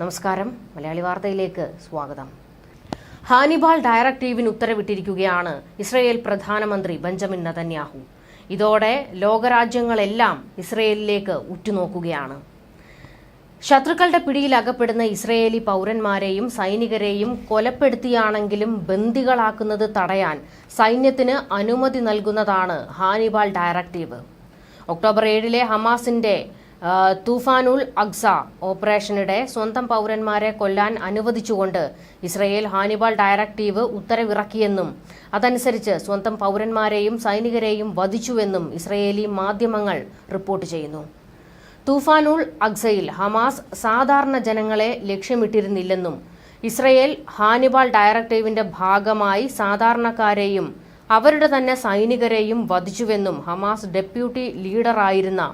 നമസ്കാരം. മലയാളി വാർത്തയിലേക്ക് സ്വാഗതം. ഹാനിബാൾ ഡയറക്ടീവിന് ഉത്തരവിട്ടിരിക്കുകയാണ് ഇസ്രയേൽ പ്രധാനമന്ത്രി ബെഞ്ചമിൻ നതന്യാഹു. ഇതോടെ ലോകരാജ്യങ്ങളെല്ലാം ഇസ്രയേലിലേക്ക് ഉറ്റുനോക്കുകയാണ്. ശത്രുക്കളുടെ പിടിയിൽ അകപ്പെടുന്ന ഇസ്രയേലി പൗരന്മാരെയും സൈനികരെയും കൊലപ്പെടുത്തിയാണെങ്കിലും ബന്ദികളാക്കുന്നത് തടയാൻ സൈന്യത്തിന് അനുമതി നൽകുന്നതാണ് ഹാനിബാൾ ഡയറക്റ്റീവ് ഒക്ടോബർ ഏഴിലെ ഹമാസിന്റെ തൂഫാനുൽ അക്സ ഓപ്പറേഷനിടെ സ്വന്തം പൗരന്മാരെ കൊല്ലാൻ അനുവദിച്ചുകൊണ്ട് ഇസ്രയേൽ ഹാനിബാൾ ഡയറക്ടീവ് ഉത്തരവിറക്കിയെന്നും അതനുസരിച്ച് സ്വന്തം പൗരന്മാരെയും സൈനികരെയും വധിച്ചുവെന്നും ഇസ്രയേലി മാധ്യമങ്ങൾ റിപ്പോർട്ട് ചെയ്യുന്നു. തൂഫാനുൾ അക്സയിൽ ഹമാസ് സാധാരണ ജനങ്ങളെ ലക്ഷ്യമിട്ടിരുന്നില്ലെന്നും ഇസ്രയേൽ ഹാനിബാൾ ഡയറക്ടീവിന്റെ ഭാഗമായി സാധാരണക്കാരെയും അവരുടെ തന്നെ സൈനികരെയും വധിച്ചുവെന്നും ഹമാസ് ഡെപ്യൂട്ടി ലീഡറായിരുന്ന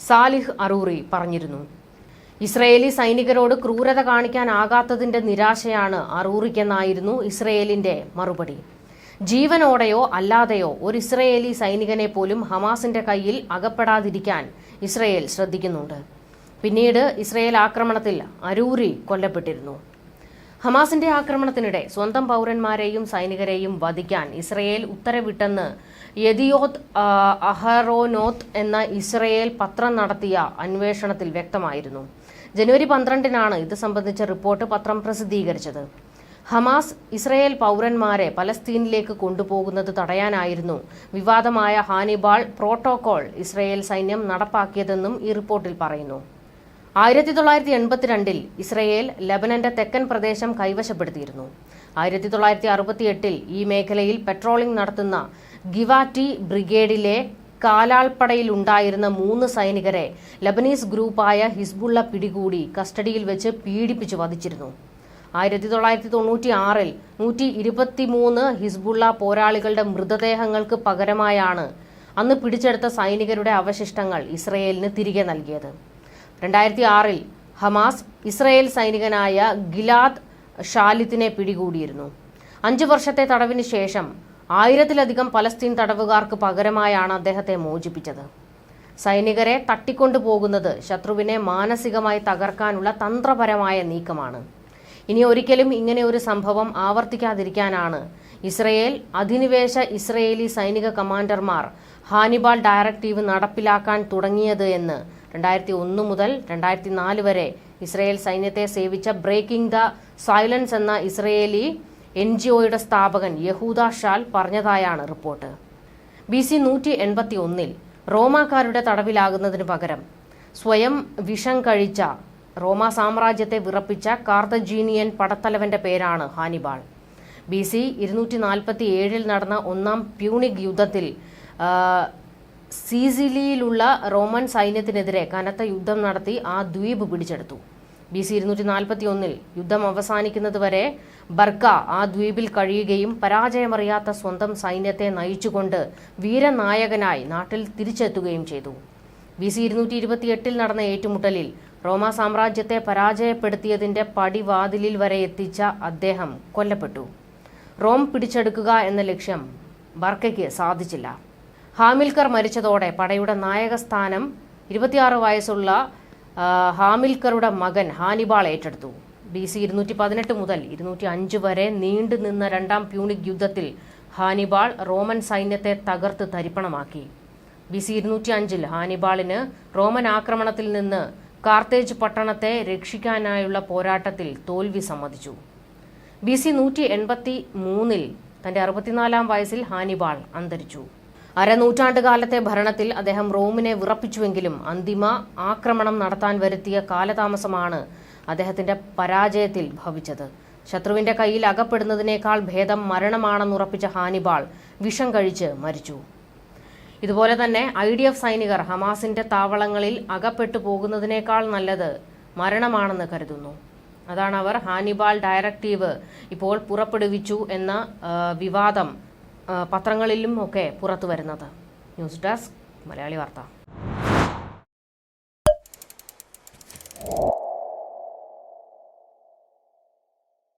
സാലിഹ് അറൂറി പറഞ്ഞിരുന്നു. ഇസ്രയേലി സൈനികരോട് ക്രൂരത കാണിക്കാനാകാത്തതിന്റെ നിരാശയാണ് അറൂറിക്കെന്നായിരുന്നു ഇസ്രയേലിന്റെ മറുപടി. ജീവനോടെയോ അല്ലാതെയോ ഒരു ഇസ്രയേലി സൈനികനെ പോലും ഹമാസിന്റെ കയ്യിൽ അകപ്പെടാതിരിക്കാൻ ഇസ്രയേൽ ശ്രദ്ധിക്കുന്നുണ്ട്. പിന്നീട് ഇസ്രയേൽ ആക്രമണത്തിൽ അരൂരി കൊല്ലപ്പെട്ടിരുന്നു. ഹമാസിന്റെ ആക്രമണത്തിനിടെ സ്വന്തം പൗരന്മാരെയും സൈനികരെയും വധിക്കാൻ ഇസ്രയേൽ ഉത്തരവിട്ടെന്ന് യദിയോത് ആ, അഹറോനോത്ത് എന്ന ഇസ്രയേൽ പത്രം നടത്തിയ അന്വേഷണത്തിൽ വ്യക്തമായിരുന്നു. ജനുവരി പന്ത്രണ്ടിനാണ് ഇത് സംബന്ധിച്ച റിപ്പോർട്ട് പത്രം പ്രസിദ്ധീകരിച്ചത്. ഹമാസ് ഇസ്രയേൽ പൗരന്മാരെ പലസ്തീനിലേക്ക് കൊണ്ടുപോകുന്നത് തടയാനായിരുന്നു വിവാദമായ ഹാനിബാൾ പ്രോട്ടോകോൾ ഇസ്രയേൽ സൈന്യം നടപ്പാക്കിയതെന്നും ഈ റിപ്പോർട്ടിൽ പറയുന്നു. ആയിരത്തി തൊള്ളായിരത്തി എൺപത്തിരണ്ടിൽ ഇസ്രയേൽ ലബനന്റെ തെക്കൻ പ്രദേശം കൈവശപ്പെടുത്തിയിരുന്നു. ആയിരത്തി തൊള്ളായിരത്തി അറുപത്തിയെട്ടിൽ ഈ മേഖലയിൽ പെട്രോളിംഗ് നടത്തുന്ന ഗിവാറ്റി ബ്രിഗേഡിലെ കാലാൾപ്പടയിലുണ്ടായിരുന്ന മൂന്ന് സൈനികരെ ലബനീസ് ഗ്രൂപ്പായ ഹിസ്ബുള്ള പിടികൂടി കസ്റ്റഡിയിൽ വെച്ച് പീഡിപ്പിച്ചു വധിച്ചിരുന്നു. ആയിരത്തി തൊള്ളായിരത്തി തൊണ്ണൂറ്റി ആറിൽ നൂറ്റി ഇരുപത്തിമൂന്ന് ഹിസ്ബുള്ള പോരാളികളുടെ മൃതദേഹങ്ങൾക്ക് പകരമായാണ് അന്ന് പിടിച്ചെടുത്ത സൈനികരുടെ അവശിഷ്ടങ്ങൾ ഇസ്രയേലിന് തിരികെ നൽകിയത്. രണ്ടായിരത്തി ആറിൽ ഹമാസ് ഇസ്രയേൽ സൈനികനായ ഗിലാദ് ഷാലിത്തിനെ പിടികൂടിയിരുന്നു. അഞ്ചു വർഷത്തെ തടവിന് ശേഷം ആയിരത്തിലധികം പലസ്തീൻ തടവുകാർക്ക് പകരമായാണ് അദ്ദേഹത്തെ മോചിപ്പിച്ചത്. സൈനികരെ തട്ടിക്കൊണ്ടുപോകുന്നത് ശത്രുവിനെ മാനസികമായി തകർക്കാനുള്ള തന്ത്രപരമായ നീക്കമാണ്. ഇനി ഒരിക്കലും ഇങ്ങനെ ഒരു സംഭവം ആവർത്തിക്കാതിരിക്കാനാണ് ഇസ്രയേൽ അധിനിവേശ ഇസ്രയേലി സൈനിക കമാൻഡർമാർ ഹാനിബാൾ ഡയറക്റ്റീവ് നടപ്പിലാക്കാൻ തുടങ്ങിയത് എന്ന് രണ്ടായിരത്തി ഒന്ന് മുതൽ രണ്ടായിരത്തി നാല് വരെ ഇസ്രയേൽ സൈന്യത്തെ സേവിച്ച ബ്രേക്കിംഗ് ദ സൈലൻസ് എന്ന ഇസ്രയേലി എൻ ജി ഒയുടെ സ്ഥാപകൻ യഹൂദ ഷാൽ പറഞ്ഞതായാണ് റിപ്പോർട്ട്. ബി സി നൂറ്റി എൺപത്തി ഒന്നിൽ റോമാക്കാരുടെ തടവിലാകുന്നതിന് പകരം സ്വയം വിഷം കഴിച്ച റോമ സാമ്രാജ്യത്തെ വിറപ്പിച്ച കാർത്തജീനിയൻ പടത്തലവന്റെ പേരാണ് ഹാനിബാൾ. ബി സി ഇരുന്നൂറ്റി നാൽപ്പത്തി ഏഴിൽ നടന്ന ഒന്നാം പ്യൂണിക് യുദ്ധത്തിൽ സീസിലിയിലുള്ള റോമൻ സൈന്യത്തിനെതിരെ കനത്ത യുദ്ധം നടത്തി ആ ദ്വീപ് പിടിച്ചെടുത്തു. ബി സി ഇരുന്നൂറ്റി നാൽപ്പത്തി ഒന്നിൽ യുദ്ധം അവസാനിക്കുന്നതുവരെ ബർക്ക ആ ദ്വീപിൽ കഴിയുകയും പരാജയമറിയാത്ത സ്വന്തം സൈന്യത്തെ നയിച്ചുകൊണ്ട് വീരനായകനായി നാട്ടിൽ തിരിച്ചെത്തുകയും ചെയ്തു. ബി സി ഇരുന്നൂറ്റി ഇരുപത്തിയെട്ടിൽ നടന്ന ഏറ്റുമുട്ടലിൽ റോമ സാമ്രാജ്യത്തെ പരാജയപ്പെടുത്തിയതിന്റെ പടിവാതിലിൽ വരെ എത്തിച്ച അദ്ദേഹം കൊല്ലപ്പെട്ടു. റോം പിടിച്ചെടുക്കുക എന്ന ലക്ഷ്യം ബർക്കയ്ക്ക് സാധിച്ചില്ല. ഹാമിൽക്കർ മരിച്ചതോടെ പടയുടെ നായകസ്ഥാനം ഇരുപത്തിയാറ് വയസ്സുള്ള ഹാമിൽക്കറുടെ മകൻ ഹാനിബാൾ ഏറ്റെടുത്തു. ബി സി ഇരുന്നൂറ്റി പതിനെട്ട് മുതൽ ഇരുന്നൂറ്റി അഞ്ച് വരെ നീണ്ടു നിന്ന രണ്ടാം പ്യൂണിക് യുദ്ധത്തിൽ ഹാനിബാൾ റോമൻ സൈന്യത്തെ തകർത്ത് തരിപ്പണമാക്കി. ബി സി ഇരുന്നൂറ്റി അഞ്ചിൽ ഹാനിബാളിന് റോമൻ ആക്രമണത്തിൽ നിന്ന് കാർത്തേജ് പട്ടണത്തെ രക്ഷിക്കാനായുള്ള പോരാട്ടത്തിൽ തോൽവി സമ്മതിച്ചു. ബി സി നൂറ്റി എൺപത്തി മൂന്നിൽ തന്റെ അറുപത്തിനാലാം വയസ്സിൽ ഹാനിബാൾ അന്തരിച്ചു. അരനൂറ്റാണ്ട് കാലത്തെ ഭരണത്തിൽ അദ്ദേഹം റോമിനെ വിറപ്പിച്ചുവെങ്കിലും അന്തിമ ആക്രമണം നടത്താൻ വരുത്തിയ കാലതാമസമാണ് അദ്ദേഹത്തിന്റെ പരാജയത്തിൽ ഭവിച്ചത്. ശത്രുവിന്റെ കയ്യിൽ അകപ്പെടുന്നതിനേക്കാൾ ഭേദം മരണമാണെന്നുറപ്പിച്ച ഹാനിബാൾ വിഷം കഴിച്ച് മരിച്ചു. ഇതുപോലെ തന്നെ ഐ ഡി എഫ് സൈനികർ ഹമാസിന്റെ താവളങ്ങളിൽ അകപ്പെട്ടു പോകുന്നതിനേക്കാൾ നല്ലത് മരണമാണെന്ന് കരുതുന്നു. അതാണ് അവർ ഹാനിബാൾ ഡയറക്റ്റീവ് ഇപ്പോൾ പുറപ്പെടുവിച്ചു എന്ന വിവാദം പത്രങ്ങളിലും ഒക്കെ പുറത്തു വരുന്നത്. ന്യൂസ് ഡെസ്ക് മലയാളി വാർത്ത.